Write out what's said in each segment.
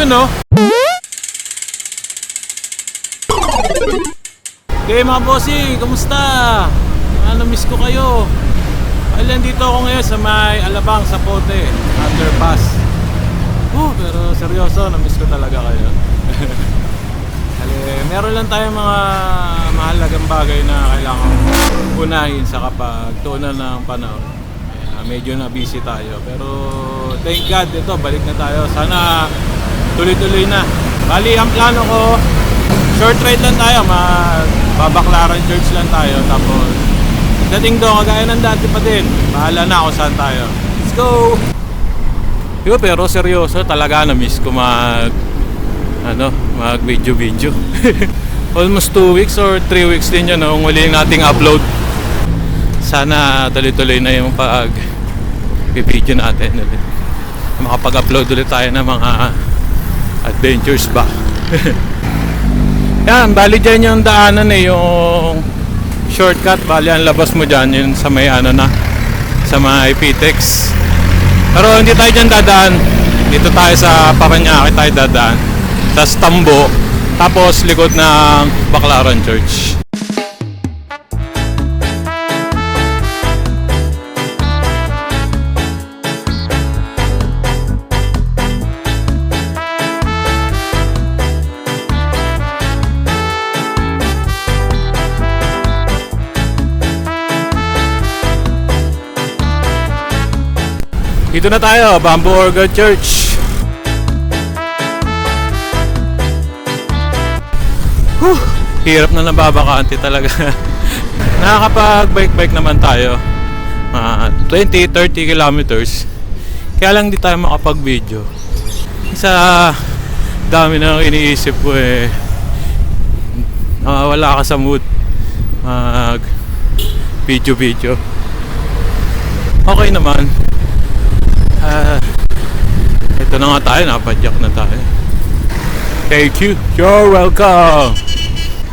Yun no. Okay mga bossing, kumusta? Ano miss ko kayo? Ay, dito ako ngayon sa may Alabang sa Pote, underpass. Oh, pero seryoso, na-miss ko talaga kayo. Kali, meron lang tayong mga mahalagang bagay na kailangan unahin sa kapag tuunan ng panahon. Medyo na busy tayo. Pero thank God, ito, balik na tayo. Sana tuloy-tuloy na. Bali, ang plano ko, short ride lang tayo. Magbabaklaran church lang tayo. Tapos, dating doon, kagaya ng dati pa din. Bahala na kung saan tayo. Let's go! Yo, pero seryoso, talaga na-miss ko mag ano, mag video video. Almost 2 weeks or 3 weeks din yun nung huli nating upload. Sana tuloy-tuloy na yung pag video natin ulit. Makapag-upload ulit tayo ng mga adventures ba. Yan, bali dyan yung daanan eh, yung shortcut. Bali ang labas mo dyan, yun sa may ano na, sa may PTEX. Pero hindi tayo dyan dadaan. Dito tayo sa Paranaque tayo dadaan. Sa Stambo. Tapos likod ng Baclaran Church. Dito na tayo, Bamboo Orchard Church. Whew, hirap na nababakante talaga. Nakakapag-bike-bike naman tayo. Mga 20-30 kilometers. Kaya lang di tayo makapag-video. Sa dami na iniisip ko eh. Nawawala ka sa mood. Mag video-video. Okay naman. Ah, ito na nga tayo, napadyak na tayo. Thank you. You're welcome.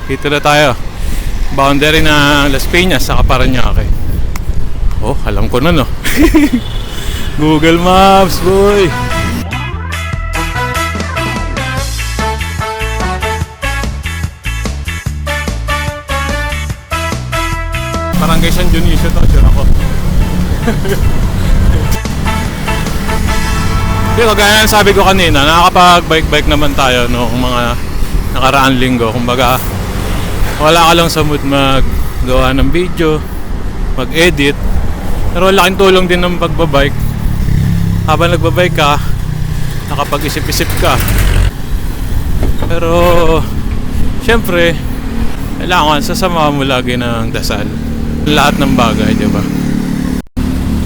Dito na tayo. Boundary ng Las Piñas sa Paranaque. Oh, alam ko na no. Google Maps, boy. Barangay San Dionisio to, dyan ako. Pero gaya ng sabi ko kanina, nakakapag-bike-bike naman tayo noong mga nakaraan linggo. Kumbaga, wala ka lang sa mood maggawa ng video, mag-edit. Pero laking tulong din ng pagbabike. Habang nagbabike ka, nakapag-isip-isip ka. Pero, syempre, kailangan sasama mo lagi ng dasal. Lahat ng bagay, di ba?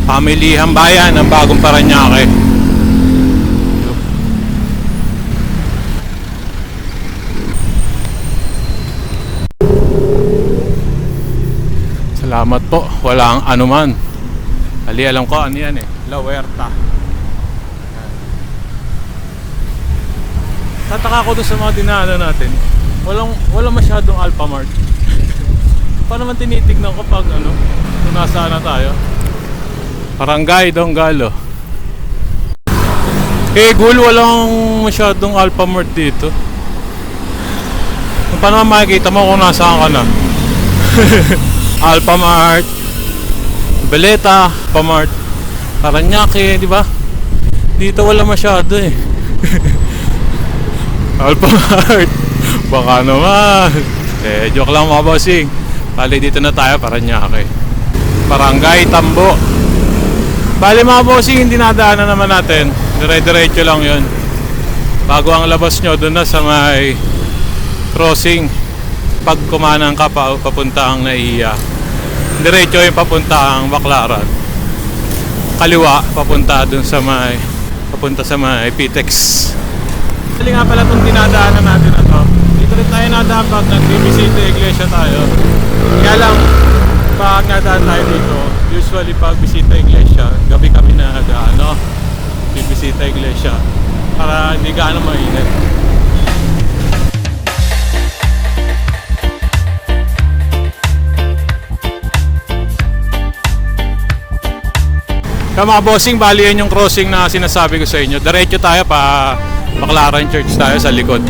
Pamilihang bayan ng bagong Paranaque. Salamat po. Walang anuman. Ali, alam ko ano yan eh. La Huerta. Tataka ko doon sa mga dinaanan natin. Walang, walang masyadong Alphamart. Paano naman tinitignan ko pag ano, kung nasaan na tayo? Barangay Donggalo. Eh, gul, walang masyadong Alphamart dito. Paano makikita mo kung nasaan ka na? Alphamart, Beleta, Alphamart, Paranaque, di ba? Dito wala masyado eh. Alphamart, baka naman. Eh, joke lang mga bossing. Bali dito na tayo, Paranaque. Barangay Tambo. Bali mga bossing, hindi nadaanan naman natin. Dire-diretso lang yon. Bago ang labas nyo, doon na sa may crossing pag kumanang ka pa papunta ang naiya diretso yung papunta ang Baclaran. Kaliwa papunta dun sa may papunta sa may Pitex Actually nga pala itong dinadaanan natin na to. Dito rin tayo nadaan pag nagbibisita iglesia tayo. Kaya lang pag nadaan tayo dito usually pag bisita iglesia gabi kami na nadaan no? Bibisita iglesia. Para hindi gaano mainit Kaya mga bossing, bali yan yung crossing na sinasabi ko sa inyo. Diretso tayo pa Baclaran Church tayo sa likod.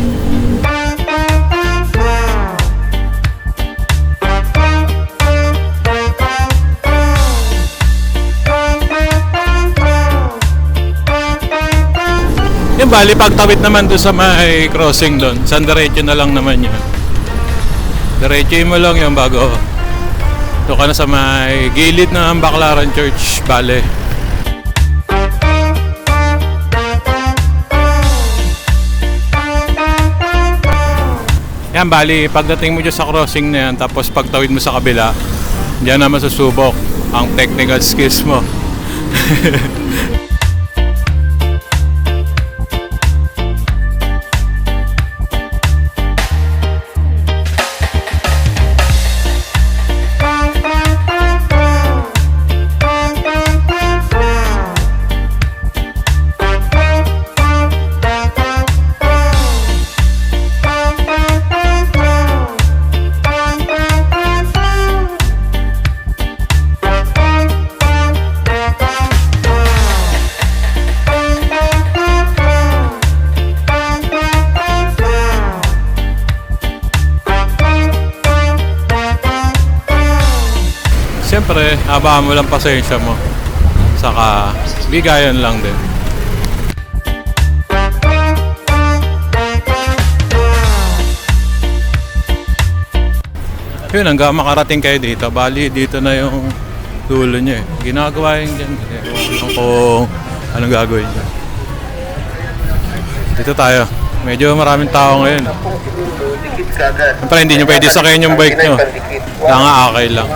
Yung bali, pagtawid naman doon sa may crossing doon, san diretso na lang naman yun. Diretso mo lang yung bago. Doon ka na sa may gilid ng Baclaran Church, bale. Yan, bali, pagdating mo dyan sa crossing na yan, tapos pagtawid mo sa kabila, diyan na masusubok ang technical skills mo. Habaan mo lang pasensya mo. Saka, bigayan lang din. Yun, hanggang makarating kayo dito. Bali, dito na yung dulo niya eh. Ginagawa yung dyan. Ewan ko anong gagawin niya. Dito tayo. Medyo maraming tao ngayon. Siyempre, hindi nyo pwede sakayin yung bike nyo. Kaya nga akay lang.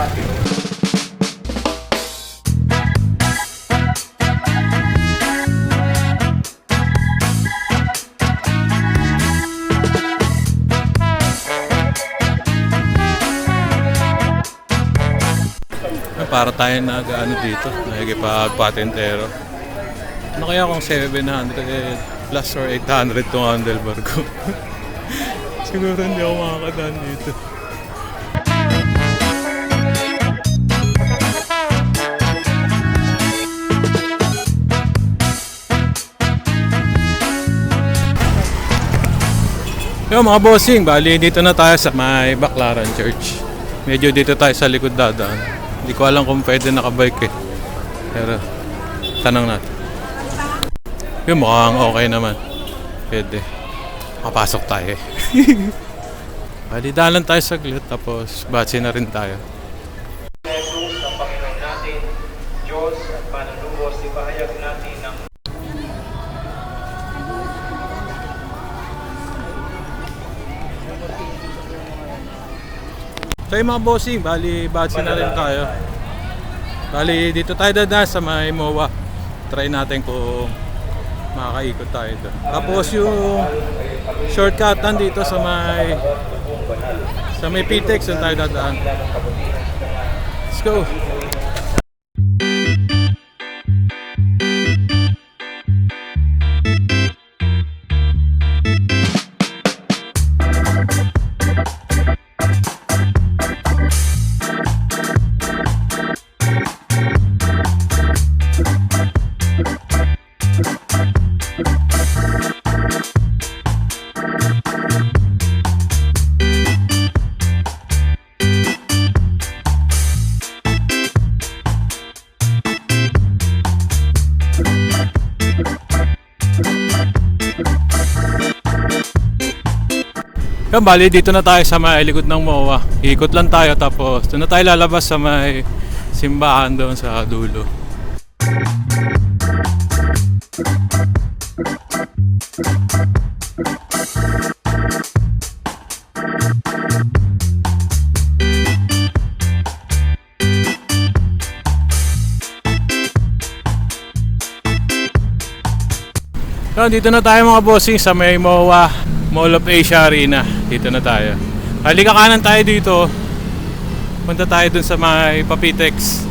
Para tayo nag ano dito, nagkipagpatentero. Ano kaya kung 700 plus or 800 tong handlebar ko? Siguro hindi ako makakadaan dito. Yo mga bossing, bali dito na tayo sa may Baclaran Church. Medyo dito tayo sa likod dadaan. Hindi ko alam kung pwede nakabike eh. Pero tanong natin. Yung mukhang okay naman. Pwede. Makapasok tayo eh. bali dalan tayo saglit tapos batsi na rin tayo. Jesus ang Panginoon natin, Diyos at panunubos, ipahayag natin ng So yung mga bossing, bali batsi na rin tayo. Bali dito tayo dadaan sa may MOA. Try natin kung makakaikot tayo doon. Tapos yung shortcut dito sa may sa may PTEX yung tayo dadaan. Let's go! Yan, bali dito na tayo sa may likod ng MOA. Ikot lang tayo tapos doon na tayo lalabas sa may simbahan doon sa dulo. So, dito na tayo mga bossing sa may MOA Mall of Asia Arena. Dito na tayo. Halika kanan tayo dito. Punta tayo dun sa may Papitex.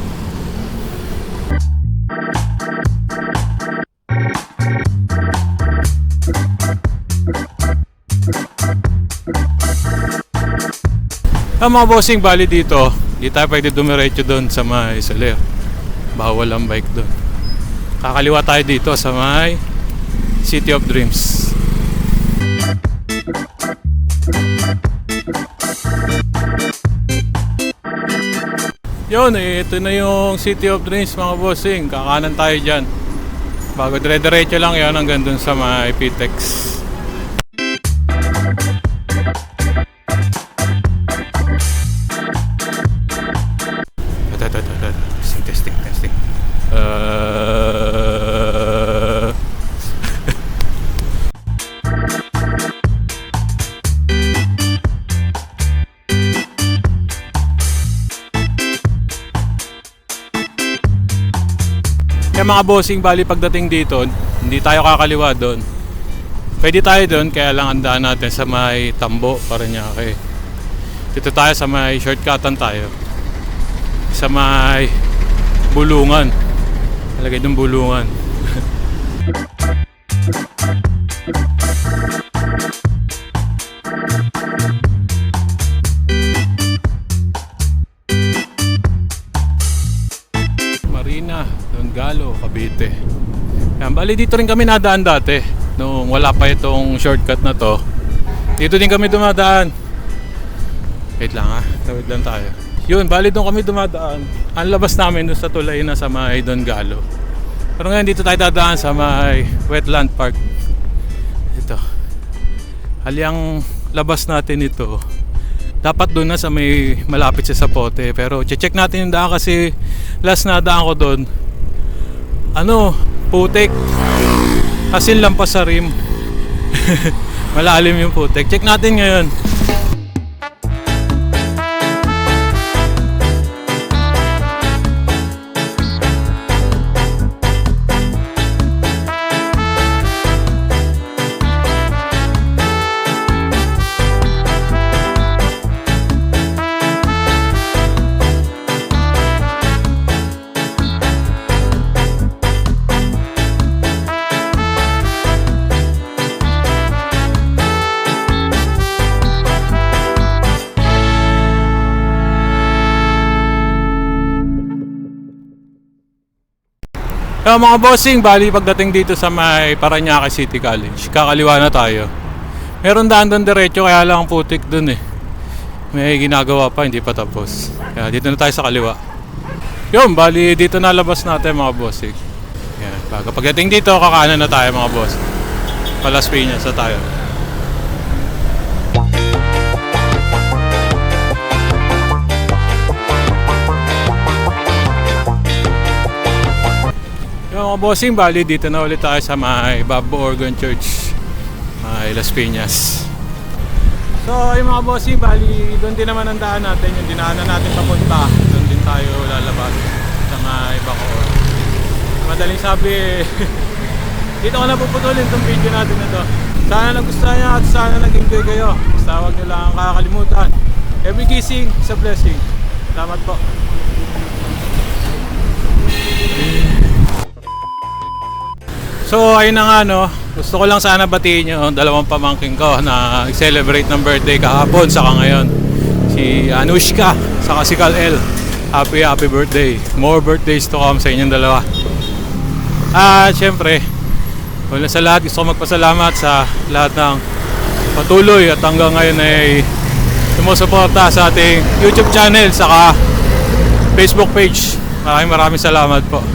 Ang mga bossing, bali dito, di tayo pwede dumiretso doon sa may Soler. Bawal ang bike doon. Kakaliwa tayo dito sa may City of Dreams. Yun, eh, ito na yung City of Dreams mga bossing. Kakanan tayo dyan. Bago dire-diretso lang yan hanggang dun sa may Pitex. Mga bossing, bali pagdating dito, hindi tayo kakaliwa doon. Pwede tayo doon, kaya lang ang daan natin sa may tambo, Paranaque. Dito tayo sa may shortcutan tayo. Sa may bulungan. Lagay doon bulungan. Bali dito rin kami nadaan dati. Nung wala pa itong shortcut na to. Dito din kami dumadaan. Wait lang ha, tawid lang tayo. Yun, bali doon kami dumadaan. Ang labas namin doon sa tulay na sa may Don Galo. Pero ngayon dito tayo dadaan sa may Wetland Park. Ito. Halyang labas natin ito. Dapat doon na sa may malapit sa Sapote. Pero check natin yung daan kasi last na daan ko doon. Ano, putik. Asin lang pa sa rim. Malalim yung putik. Check natin ngayon. Kaya mga bossing, bali pagdating dito sa may Paranaque City College, kakaliwa na tayo. Meron daan doon diretso, kaya lang ang putik doon eh. May ginagawa pa, hindi pa tapos. Kaya dito na tayo sa kaliwa. Yun, bali dito na labas natin mga bossing. Yan, bago pagdating dito, kakanan na tayo mga boss. Palas na tayo. Mga bossing, bali dito na ulit tayo sa may Babo Organ Church, may Las Piñas. So, yung mga bossing, bali doon din naman ang daan natin, yung dinaanan natin papunta. Doon din tayo lalabas sa may Bacoor. Madaling sabi, dito ko na puputulin itong video natin na to. Sana nagustuhan niya at sana nag-enjoy kayo. Basta huwag niyo lang kakalimutan. Every kissing is a blessing. Salamat po. So ayun na nga no, gusto ko lang sana batiin yung dalawang pamangking ko na celebrate ng birthday kahapon saka ngayon. Si Anushka saka si Kal El. Happy happy birthday. More birthdays to come sa inyong dalawa. At syempre, wala sa lahat gusto ko magpasalamat sa lahat ng patuloy at hanggang ngayon ay sumusuporta sa ating YouTube channel saka Facebook page. Maraming maraming salamat po.